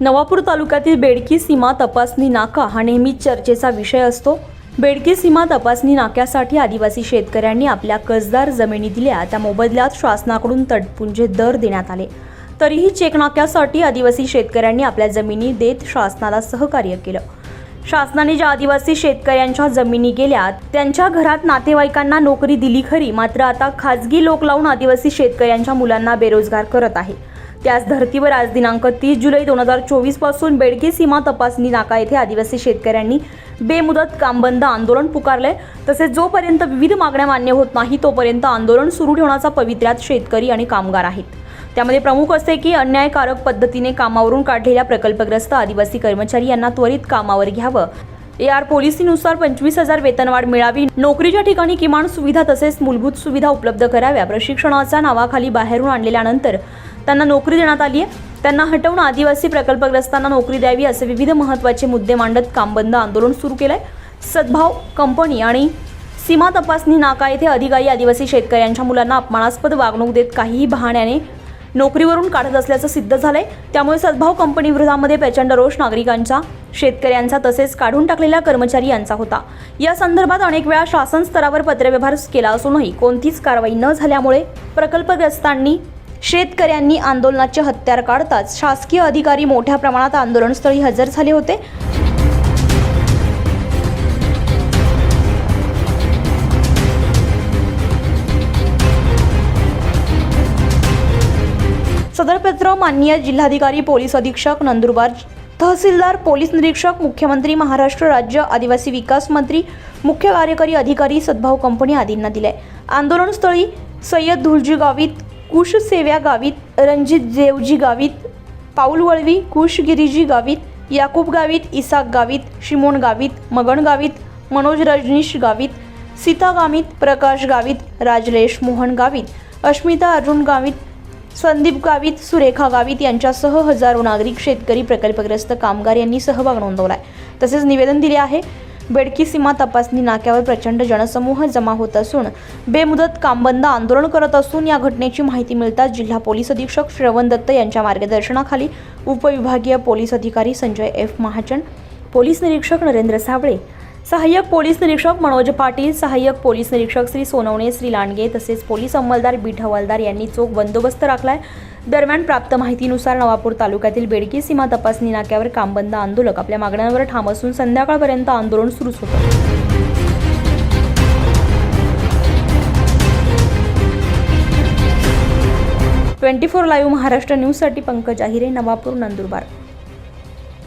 नवापूर तालुक्यातील बेडकी सीमा तपासणी नाका हा नेहमीच चर्चेचा विषय असतो. बेडकी सीमा तपासणी नाक्यासाठी आदिवासी शेतकऱ्यांनी आपल्या कसदार जमिनी दिल्या. त्या मोबदल्यात शासनाकडून तटपुंजे दर देण्यात आले. तरीही चेक नाक्यासाठी आदिवासी शेतकऱ्यांनी आपल्या जमिनी देत शासनाला सहकार्य केलं. शासनाने ज्या आदिवासी शेतकऱ्यांच्या जमिनी गेल्या त्यांच्या घरात नातेवाईकांना नोकरी दिली खरी मात्र आता खाजगी लोक लावून आदिवासी शेतकऱ्यांच्या मुलांना बेरोजगार करत आहे. त्याच धर्तीवर आज दिनांक तीस जुलै दोन हजार चोवीसपासून बेडकी सीमा तपासणी नाका येथे आदिवासी शेतकऱ्यांनी बेमुदत कामबंद आंदोलन पुकारले तसेच जोपर्यंत विविध मागण्या मान्य होत नाही तोपर्यंत आंदोलन सुरू ठेवण्याचा पवित्र्यात शेतकरी आणि कामगार आहेत. त्यामध्ये प्रमुख असते की अन्यायकारक पद्धतीने कामावरून काढलेल्या प्रकल्पग्रस्त आदिवासी कर्मचारी यांना त्वरित कामावर घ्यावं. ए आर पॉलिसीनुसार पंचवीस हजार वेतनवाढ मिळावी. नोकरीच्या ठिकाणी किमान सुविधा तसेच मूलभूत सुविधा उपलब्ध कराव्या. प्रशिक्षणाच्या नावाखाली बाहेरून आणलेल्यानंतर त्यांना नोकरी देण्यात आली आहे त्यांना हटवून आदिवासी प्रकल्पग्रस्तांना नोकरी द्यावी असे विविध महत्त्वाचे मुद्दे मांडत कामबंद आंदोलन सुरू केलंय. सद्भाव कंपनी आणि सीमा तपासणी नाका येथे अधिकारी आदिवासी शेतकऱ्यांच्या मुलांना अपमानास्पद वागणूक देत काहीही बहाण्याने नोकरीवरून काढत असल्याचं सिद्ध झालंय. त्यामुळे सद्भाव कंपनी विरोधामध्ये प्रचंड रोष नागरिकांचा शेतकऱ्यांचा तसेच काढून टाकलेल्या कर्मचारी यांचा होता. या संदर्भात अनेक वेळा शासन स्तरावर पत्रव्यवहार केला असूनही कोणतीच कारवाई न झाल्यामुळे प्रकल्पग्रस्तांनी शेतकऱ्यांनी आंदोलनाचे हत्यार काढताच शासकीय अधिकारी मोठ्या प्रमाणात आंदोलनस्थळी हजर झाले होते. सदर पत्र माननीय जिल्हाधिकारी पोलीस अधीक्षक नंदुरबार तहसीलदार पोलीस निरीक्षक मुख्यमंत्री महाराष्ट्र राज्य आदिवासी विकास मंत्री मुख्य कार्यकारी अधिकारी सद्भाव कंपनी आदींना दिले आंदोलनस्थळी सय्यद धुलजी गावित कुश सेव्या गावित रणजित देवजी गावित पाऊल वळवी कुश गिरीजी गावित याकूब गावित इसाक गावित शिमोन गावित मगन गावित मनोज रजनीश गावित सीता गावित प्रकाश गावित राजलेश मोहन गावित अस्मिता अर्जुन गावित संदीप गावित सुरेखा गावित यांच्यासह हजारो नागरिक शेतकरी प्रकल्पग्रस्त कामगार यांनी सहभाग नोंदवलाय. तसेच निवेदन दिले आहे बेडकी सीमा तपासणी नाक्यावर प्रचंड जनसमूह जमा होत असून बेमुदत कामबंद आंदोलन करत असून या घटनेची माहिती मिळताच जिल्हा पोलीस अधीक्षक श्रवण दत्त यांच्या मार्गदर्शनाखाली उपविभागीय पोलीस अधिकारी संजय एफ महाजन पोलीस निरीक्षक नरेंद्र साबळे सहाय्यक पोलीस निरीक्षक मनोज पाटील सहाय्यक पोलीस निरीक्षक श्री सोनवणे श्री लांडगे तसेच पोलीस अंमलदार बीट हवालदार यांनी चोख बंदोबस्त राखलाय. दरम्यान प्राप्त माहितीनुसार नवापूर तालुक्यातील बेडकी सीमा तपासणी नाक्यावर कामबंद आंदोलक आपल्या मागण्यांवर ठाम असून संध्याकाळपर्यंत आंदोलन सुरूच होतं. ट्वेंटी फोर लाईव्ह महाराष्ट्र न्यूजसाठी पंकज आहिरे नवापूर नंदुरबार.